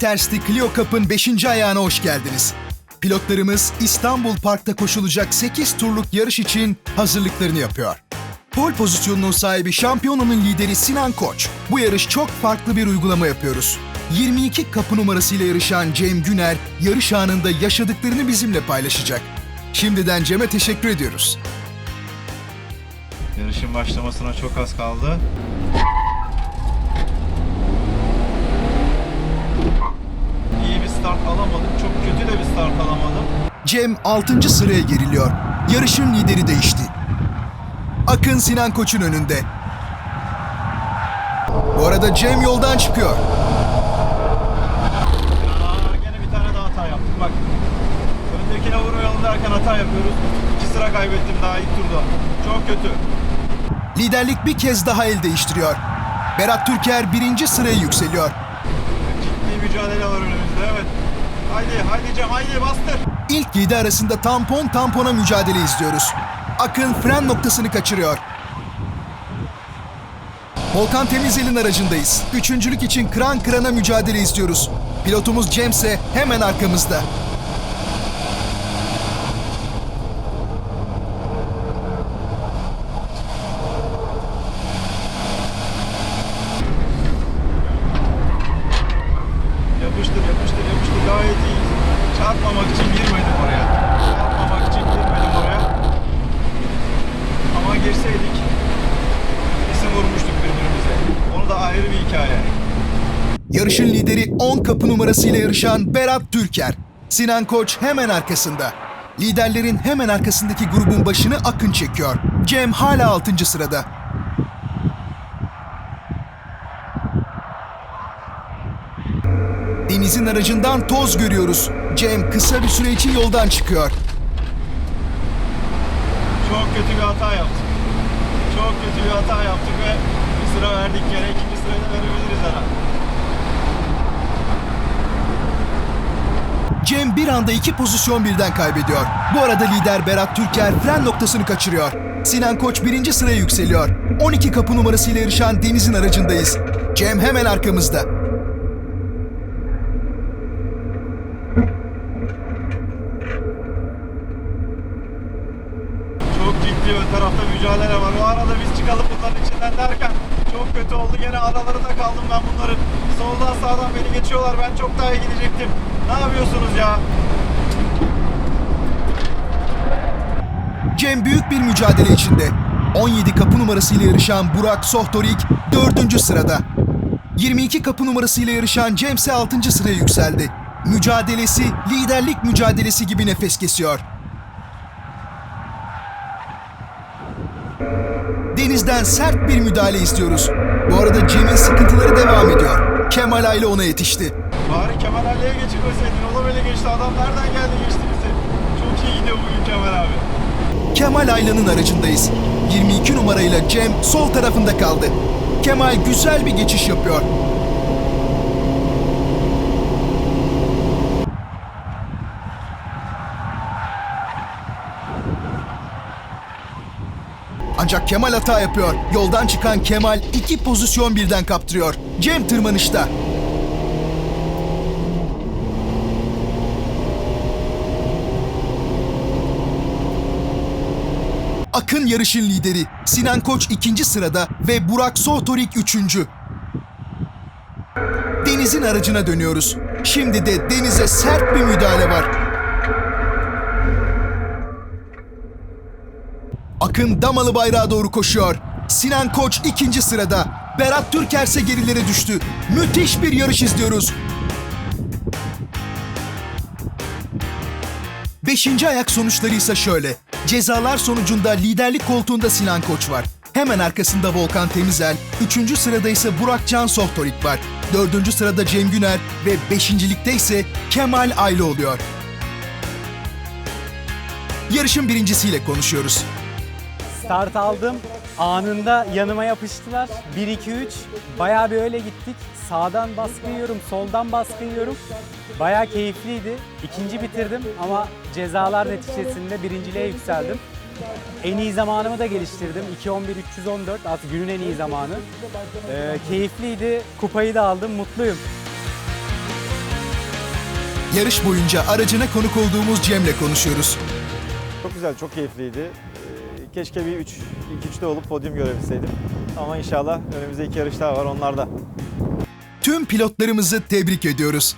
Intercity Clio Cup'ın 5. ayağına hoş geldiniz. Pilotlarımız İstanbul Park'ta koşulacak 8 turluk yarış için hazırlıklarını yapıyor. Pol pozisyonunun sahibi şampiyonanın lideri Sinan Koç. Bu yarış çok farklı bir uygulama yapıyoruz. 22 kapı numarasıyla yarışan Cem Güner, yarış anında yaşadıklarını bizimle paylaşacak. Şimdiden Cem'e teşekkür ediyoruz. Yarışın başlamasına çok az kaldı. İyi bir start alamadım. Çok kötü de bir start alamadım. Cem 6. sıraya geriliyor. Yarışın lideri değişti. Akın Sinan Koç'un önünde. Bu arada Cem yoldan çıkıyor. Aa, gene bir tane daha hata yaptık. Bak. Öndekine vurmayalım derken hata yapıyoruz. İki sıra kaybettim daha ilk turda. Çok kötü. Liderlik bir kez daha el değiştiriyor. Berat Türker birinci sıraya yükseliyor. Ciddi mücadele var önümüzde evet. Haydi haydi Cem haydi bastır. İlk 7 arasında tampon tampona mücadele izliyoruz. Akın fren noktasını kaçırıyor. Volkan Temizeli'nin aracındayız. Üçüncülük için kıran kırana mücadele istiyoruz. Pilotumuz Cem ise hemen arkamızda. Yarışın lideri 10 kapı numarasıyla yarışan Berat Türker. Sinan Koç hemen arkasında. Liderlerin hemen arkasındaki grubun başını Akın çekiyor. Cem hala 6. sırada. Deniz'in aracından toz görüyoruz. Cem kısa bir süre için yoldan çıkıyor. Çok kötü bir hata yaptık. Çok kötü bir hata yaptık ve bir sıra verdik gene ikinci sırayı verebiliriz herhalde. Cem bir anda iki pozisyon birden kaybediyor. Bu arada lider Berat Türker fren noktasını kaçırıyor. Sinan Koç birinci sıraya yükseliyor. 12 kapı numarasıyla yarışan Deniz'in aracındayız. Cem hemen arkamızda. Çok ciddi ön tarafta mücadele var. O arada biz çıkalım bunların içinden derken çok kötü oldu. Gene aralarında kaldım ben bunların. Soldan sağdan beni geçiyorlar. Ben çok daha iyi gidecektim. Ne yapıyorsunuz ya? Cem büyük bir mücadele içinde. 17 kapı numarasıyla yarışan Burak Sohtorik 4. sırada. 22 kapı numarasıyla yarışan Cem ise 6. sıraya yükseldi. Mücadelesi liderlik mücadelesi gibi nefes kesiyor. Deniz'den sert bir müdahale istiyoruz. Bu arada Cem'in sıkıntıları devam ediyor. Kemal Ayla ona yetişti. Bari Kemal Ali'ye geçirmeseydin. O da böyle geçti. Adam nereden geldi geçti bizi. Çok iyi gidiyor bugün Kemal abi. Kemal Ayla'nın aracındayız. 22 numarayla Cem sol tarafında kaldı. Kemal güzel bir geçiş yapıyor. Ancak Kemal hata yapıyor. Yoldan çıkan Kemal iki pozisyon birden kaptırıyor. Cem tırmanışta. Akın yarışın lideri. Sinan Koç ikinci sırada ve Burak Soğtorik üçüncü. Deniz'in aracına dönüyoruz. Şimdi de Deniz'e sert bir müdahale var. Akın Damalı bayrağa doğru koşuyor. Sinan Koç ikinci sırada. Berat Türker ise gerilere düştü. Müthiş bir yarış izliyoruz. Beşinci ayak sonuçları ise şöyle. Cezalar sonucunda liderlik koltuğunda Sinan Koç var. Hemen arkasında Volkan Temizel, üçüncü sırada ise Burak Can Sohtorik var. Dördüncü sırada Cem Güner ve beşincilikte ise Kemal Aylı oluyor. Yarışın birincisiyle konuşuyoruz. Start aldım. Anında yanıma yapıştılar. 1-2-3. Bayağı bir öyle gittik. Sağdan baskı yiyorum, soldan baskı yiyorum. Bayağı keyifliydi. İkinci bitirdim ama cezalar neticesinde birinciliğe yükseldim. En iyi zamanımı da geliştirdim. 2.11-314 artık günün en iyi zamanı. Ee, keyifliydi. Kupayı da aldım. Mutluyum. Yarış boyunca aracına konuk olduğumuz Cem'le konuşuyoruz. Çok güzel, çok keyifliydi. Keşke bir 3 2 3'te olup podyum görebilseydim. Ama inşallah önümüzde iki yarış daha var onlar da. Tüm pilotlarımızı tebrik ediyoruz.